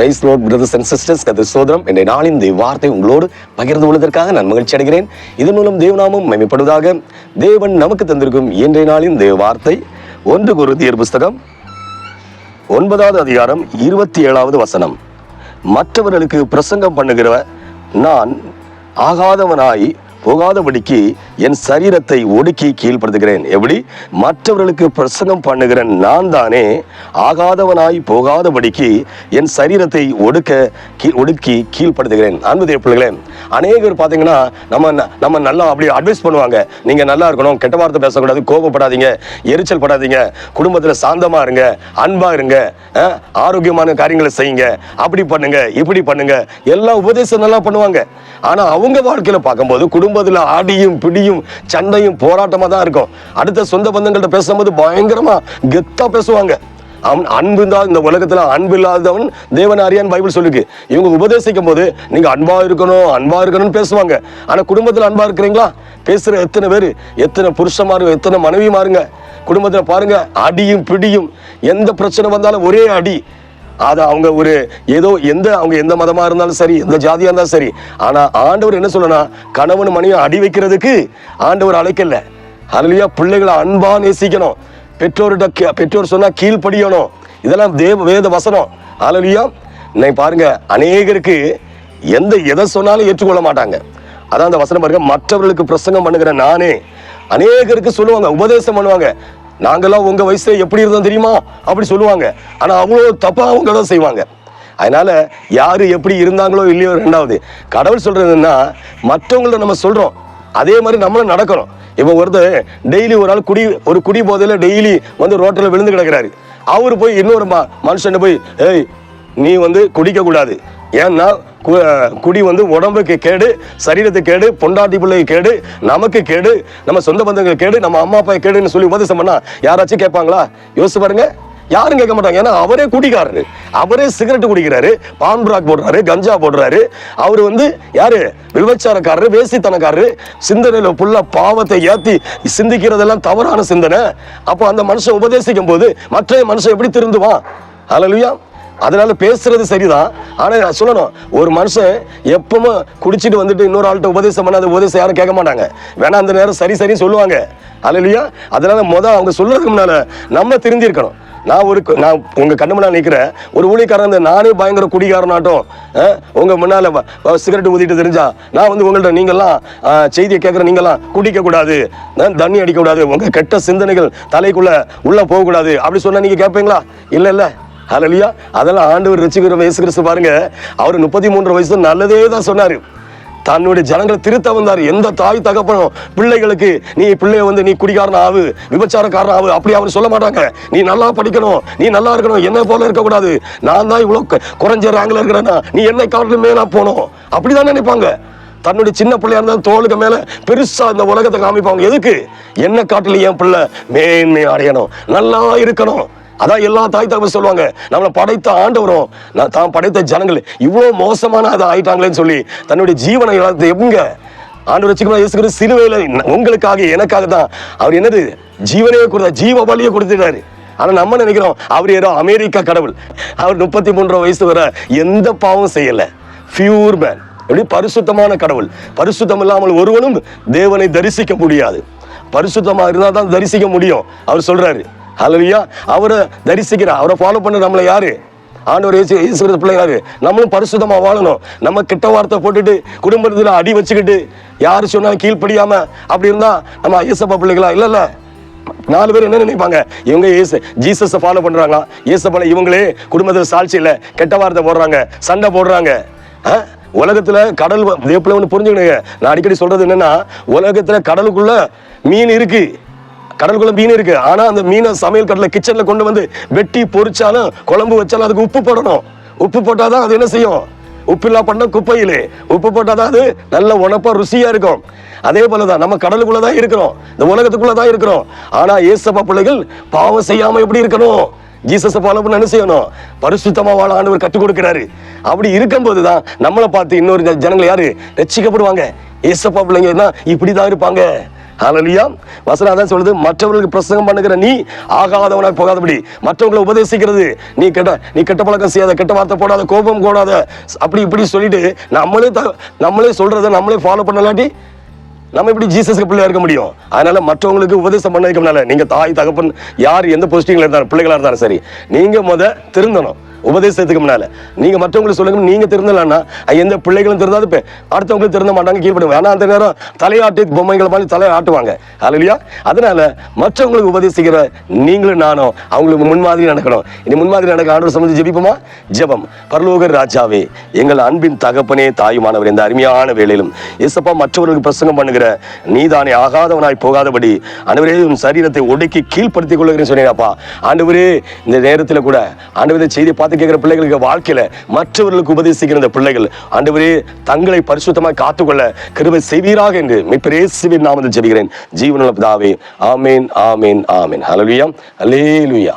Price ரோட் brothers and sisters கதை சோதரம் என்ற நாளின் இந்த வார்த்தை உங்களோடு பகிர்ந்து கொள்வதற்காக நான் மகிழ்ச்சி அடைகிறேன். இதன் மூலம் தேவநாமம் மைமைப்படுவதாக தேவன் நமக்கு தந்திருக்கும் இன்றைய நாளின் தேவ வார்த்தை. ஒன்று குருதியர் புஸ்தகம் ஒன்பதாவது அதிகாரம் இருபத்தி ஏழாவது வசனம். மற்றவர்களுக்கு பிரசங்கம் பண்ணுகிற நான் ஆகாதவனாய் போகாதபடிக்கு என் சரீரத்தை ஒடுக்கி கீழ்ப்படுத்துகிறேன். எப்படி? மற்றவர்களுக்கு பிரசங்கம் பண்ணுகிற நான் தானே. ஆகாதவனாய் போகாதபடிக்கு என் சரீரத்தை ஒடுக்க கீ ஒடுக்கி கீழ்ப்படுத்துகிறேன். அன்பு பிள்ளைகளே அநேகர் பார்த்தீங்கன்னா நம்ம ந- நம்ம நல்லா அப்படி அட்வைஸ் பண்ணுவாங்க. நீங்க நல்லா இருக்கணும் கெட்ட வார்த்தை பேசக்கூடாது கோபப்படாதீங்க எரிச்சல் படாதீங்க குடும்பத்துல சாந்தமா இருங்க அன்பா இருங்க ஆரோக்கியமான காரியங்களை செய்யுங்க அப்படி பண்ணுங்க இப்படி பண்ணுங்க எல்லா உபதேசம் நல்லா பண்ணுவாங்க. ஆனா அவங்க வாழ்க்கையில பார்க்கும்போது குடும்பத்தில் அடியும் பிடியும் சண்டையும் போராட்டமாக தான் இருக்கும். அடுத்த சொந்த பந்தங்கள்ட்ட பேசும்போது பயங்கரமாக கெத்தாக பேசுவாங்க. அவன் அன்பு தான் இந்த உலகத்தில் அன்பு இல்லாதவன் தேவன் அறியான் பைபிள் சொல்லுக்கு இவங்க உபதேசிக்கும் போது நீங்கள் அன்பாக இருக்கணும் அன்பாக இருக்கணும்னு பேசுவாங்க. ஆனால் குடும்பத்தில் அன்பாக இருக்கிறீங்களா? பேசுகிற எத்தனை பேர்? எத்தனை புருஷமாருங்க எத்தனை மனைவிமாருங்க குடும்பத்தில் பாருங்கள் அடியும் பிடியும். எந்த பிரச்சனை வந்தாலும் ஒரே அடி. அது அவங்க ஒரு ஏதோ எந்த அவங்க எந்த மதமாக இருந்தாலும் சரி எந்த ஜாதியாக இருந்தாலும் சரி. ஆனால் ஆண்டவர் என்ன சொல்லனா கணவன் மனைவி அடி வைக்கிறதுக்கு ஆண்டவர் அழைக்கல. அதுலயா பிள்ளைகளை அன்பா நேசிக்கணும். பெற்றோர்கிட்ட கே- பெற்றோர் சொன்னால் கீழ்ப்படியணும். இதெல்லாம் தேவ வேத வசனம். அதுலயா இன்னைக்கு பாருங்க அநேகருக்கு எந்த எதை சொன்னாலும் ஏற்றுக்கொள்ள மாட்டாங்க. அதான் அந்த வசனம் பாருங்க மற்றவர்களுக்கு பிரசங்கம் பண்ணுகிற நானே. அநேகருக்கு சொல்லுவாங்க உபதேசம் பண்ணுவாங்க. நாங்கள்லாம் உங்கள் வயசுல எப்படி இருந்தோம் தெரியுமா? அப்படி சொல்லுவாங்க. ஆனால் அவ்வளோ தப்பாக அவங்க தான் செய்வாங்க. அதனால் யார் எப்படி இருந்தாங்களோ இல்லையோ ரெண்டாவது. கடவுள் சொல்கிறதுன்னா மற்றவங்கள்ட்ட நம்ம சொல்கிறோம் அதே மாதிரி நம்மளும் நடக்கிறோம். இப்போ ஒருத்தர் டெய்லி ஒரு ஆள் குடி ஒரு குடி போதையில டெய்லி வந்து ரோட்டில் விழுந்து கிடக்கிறாரு. அவர் போய் இன்னொரு மனுஷன் போய் ஏய் நீ வந்து குடிக்கக்கூடாது. ஏன்னா கு- குடி வந்து உடம்புக்கு கேடு சரீரத்துக்கு கேடு பொண்டாட்டி பிள்ளைக்கு கேடு நமக்கு கேடு நம்ம சொந்த பந்தங்களுக்கு கேடு நம்ம அம்மா அப்பா கேடுன்னு சொல்லி உபதேசம் பண்ணா யாராச்சும் கேட்பாங்களா? யோசிச்சு பாருங்க. யாரும் கேட்க மாட்டாங்க. ஏன்னா அவரே குடிக்காரரு அவரே சிகரெட் குடிக்கிறாரு பான் பிராக் போடுறாரு கஞ்சா போடுறாரு. அவர் வந்து யாரு? விபச்சாரக்காரரு வேசித்தனக்காரரு. சிந்தனையில புள்ள பாவத்தை ஏத்தி சிந்திக்கிறதெல்லாம் தவறான சிந்தனை. அப்போ அந்த மனுஷன் உபதேசிக்கும் போது மற்ற மனுஷன் எப்படி திருந்துவான்? ஹalleluya அதனால பேசுறது சரிதான். ஆனா நான் சொல்லணும் ஒரு மனுஷன் எப்பவும் குடிச்சிட்டு வந்துட்டு இன்னொரு ஆள்கிட்ட உபதேசம் பண்ணாத உபதேசம் யாரும் கேட்க மாட்டாங்க. வேணா அந்த நேரம் சரி சரின்னு சொல்லுவாங்க. அல்லையா? அதனால முத அவங்க சொல்றதுக்கு முன்னால நம்ம திருந்திருக்கணும் நான் ஒரு நான் உங்க கண்ணு முன்னால் நிற்கிறேன் ஒரு ஊழியக்காரன் நானே பயங்கர குடிகாரனாட்டும் அஹ், உங்க முன்னால சிகரெட் ஊதிட்டு தெரிஞ்சா நான் வந்து உங்கள்ட்ட நீங்கெல்லாம் செய்தியை கேட்குற நீங்கெல்லாம் குடிக்க கூடாது தண்ணி அடிக்க கூடாது உங்க கெட்ட சிந்தனைகள் தலைக்குள்ள உள்ள போகக்கூடாது. அப்படி சொன்னா நீங்க கேட்பீங்களா? இல்லை இல்லை. ஹலலியா அதெல்லாம் ஆண்டவர் ரசிக்கிற வயசு கிறிஸ்து பாருங்க. அவர் முப்பத்தி மூன்று வயசு நல்லதே தான் சொன்னார். தன்னுடைய ஜனங்களை திருத்த வந்தார். எந்த தாய் தகப்பனும் பிள்ளைகளுக்கு நீ பிள்ளைய வந்து நீ குடிகாரன் ஆகு விபச்சாரக்காரன் ஆகு அப்படி அவர் சொல்ல மாட்டாங்க. நீ நல்லா படிக்கணும் நீ நல்லா இருக்கணும் என்ன போல இருக்கக்கூடாது. நான் தான் இவ்வளோ குறைஞ்ச ரேங்கில் இருக்கிறேன்னா நீ என்னை காட்டிலும் மேலே போகணும். அப்படிதான் நினைப்பாங்க. தன்னுடைய சின்ன பிள்ளையா இருந்தாலும் தோளுக்கு மேல பெருசா இந்த உலகத்தை காமிப்பாங்க. எதுக்கு? என்ன காட்டில் என் பிள்ளை மேன்மை அடையணும். நல்லா இருக்கணும். அதான் எல்லா தாய் தகவல் சொல்லுவாங்க நம்மளை படைத்த ஆண்டவரும் நான் தான் படைத்த ஜனங்கள் இவ்வளோ மோசமான அதை ஆயிட்டாங்களேன்னு சொல்லி தன்னுடைய ஜீவனை இழந்து எங்க? ஆண்டவர் வச்சுக்கணும் இயேசு கிறிஸ்து சிலுவையில் உங்களுக்காக எனக்காக தான். அவர் என்னது? ஜீவனையே கொடுத்தா ஜீவ பலியை கொடுத்துட்டாரு ஆனால் நம்ம நினைக்கிறோம் அவர் ஏதோ அமெரிக்கா கடவுள். அவர் முப்பத்தி மூன்று வயசு வர எந்த பாவம் செய்யலை. ஃபியூர் மேன் எப்படி? பரிசுத்தமான கடவுள். பரிசுத்தம் இல்லாமல் ஒருவனும் தேவனை தரிசிக்க முடியாது. பரிசுத்தமாக இருந்தால் தான் தரிசிக்க முடியும். அவர் சொல்கிறாரு ஹalleluya. அவரை தரிசிக்கிற அவரை ஃபாலோ பண்ண நம்மளை யாரு? ஆண்டவர் இயேசு இயேசு பிள்ளை யாரு? நம்மளும் பரிசுத்தமாக வாழணும். நம்ம கிட்ட வார்த்தை போட்டுட்டு குடும்பத்தில் அடி வச்சுக்கிட்டு யார் சொன்னாலும் கீழ்ப்படியாம அப்படி இருந்தா நம்ம ஐயசப்பா பிள்ளைகளா? இல்ல இல்ல. நாலு பேர் என்ன நினைப்பாங்க? இவங்க ஏசு ஜீசஸை ஃபாலோ பண்றாங்களா? ஏசப்பால இவங்களே குடும்பத்தில் சாட்சி கெட்ட வார்த்தை போடுறாங்க. சண்டை போடுறாங்க. ஆ? கடல் வ- ஒன்று புரிஞ்சுக்கணுங்க. நான் அடிக்கடி சொல்றது என்னன்னா உலகத்தில் கடலுக்குள்ள மீன் இருக்குது கடலுக்குள்ள மீன் இருக்கு. ஆனா அந்த மீனை சமையல் கடல கிச்சன்ல கொண்டு வந்து வெட்டி பொறிச்சாலும் குழம்பு வச்சாலும் அதுக்கு உப்பு போடணும். உப்பு போட்டாதான் அது என்ன செய்யும்? உப்பில்லா பண்ண குப்பையிலே. உப்பு போட்டாதான் அது நல்ல உணப்பா ருசியா இருக்கும். அதே போலதான் நம்ம கடலுக்குள்ளே தான் இருக்கிறோம். இந்த உலகத்துக்குள்ளே தான் இருக்கிறோம். ஆனா ஏசப்பா பிள்ளைகள் பாவம் செய்யாம எப்படி இருக்கணும்? ஜீசஸ் ஃபாலோ பண்ண என்ன செய்யணும்? பரிசுத்தமா வாழ ஆண்டவர் கற்றுக் கொடுக்கிறாரு. அப்படி இருக்கும்போது தான் நம்மளை பார்த்து இன்னொரு ஜனங்கள் யாரு? ரசிக்கப்படுவாங்க ஏசப்பா இப்படி இப்படிதான் இருப்பாங்க. ஹலலியா வசனம் அதான் சொல்லுது மற்றவர்களுக்கு பிரசங்கம் பண்ணுகிற நீ ஆகாதவனாக போகாதபடி. மற்றவங்களை உபதேசிக்கிறது. நீ கெட்ட நீ கெட்ட பழக்கம் செய்யாத கெட்ட வார்த்தை போடாத கோபம் போடாத அப்படி இப்படி சொல்லிட்டு நம்மளே த- நம்மளே சொல்கிறத நம்மளே ஃபாலோ பண்ணலாட்டி நம்ம எப்படி ஜீசஸ்க்கு பிள்ளையா இருக்க முடியும்? அதனால மற்றவங்களுக்கு உபதேசம் பண்ண முன்னால நீங்க தாய் தகப்பன் யார் எந்த பொசிஷன்ல இருந்தாலும் பிள்ளைகளா இருந்தாலும் சரி நீங்க முத திருந்தணும். உபதேசத்துக்கு முன்னால. நீங்க மற்றவங்களுக்கு சொல்லுங்க நீங்க திருந்தலன்னா எந்த பிள்ளைகளும் திருந்தாது அடுத்தவங்களும் திருந்த மாட்டாங்க கீழ்படுவாங்க ஆனா அந்த நேரம் தலையாட்டி பொம்மைகளை மாதிரி தலையை ஆட்டுவாங்க. இல்லையா அதனால மற்றவங்களுக்கு உபதேசிக்கிற நீங்களும் நானும் அவங்களுக்கு முன்மாதிரி நடக்கணும். இனி முன்மாதிரி நடக்க ஆண்டு சம்பந்தி ஜெபிப்போமா? ஜெபம். பரலோக ராஜாவே எங்கள் அன்பின் தகப்பனே தாயுமானவர் இந்த அருமையான வேலையிலும் இசப்பா மற்றவர்களுக்கு பிரசங்கம் பண்ணுகிற நீதானே ஆகாதவனாய் போகாதபடி அனைவரே உன் சரீரத்தை ஒடுக்கி கீழ்ப்படுத்திக் கொள்ளுகிறேன்னு சொன்னீங்கப்பா ஆண்டவரே இந்த நேரத்தில் கூட ஆண்டவரே செய்தி பார்த்து கேட்கிற பிள்ளைகளுக்கு வாழ்க்கையில மற்றவர்களுக்கு உபதேசிக்கிற இந்த பிள்ளைகள் ஆண்டவரே தங்களை பரிசுத்தமாக காத்துக்கொள்ள கிருபை செய்வீராக என்று மிப்பரேசுவின் நாமத்தில் ஜெபிக்கிறேன். ஜீவனுள்ள பிதாவே ஆமேன் ஆமேன் ஆமேன். ஹலலுயா அலேலுயா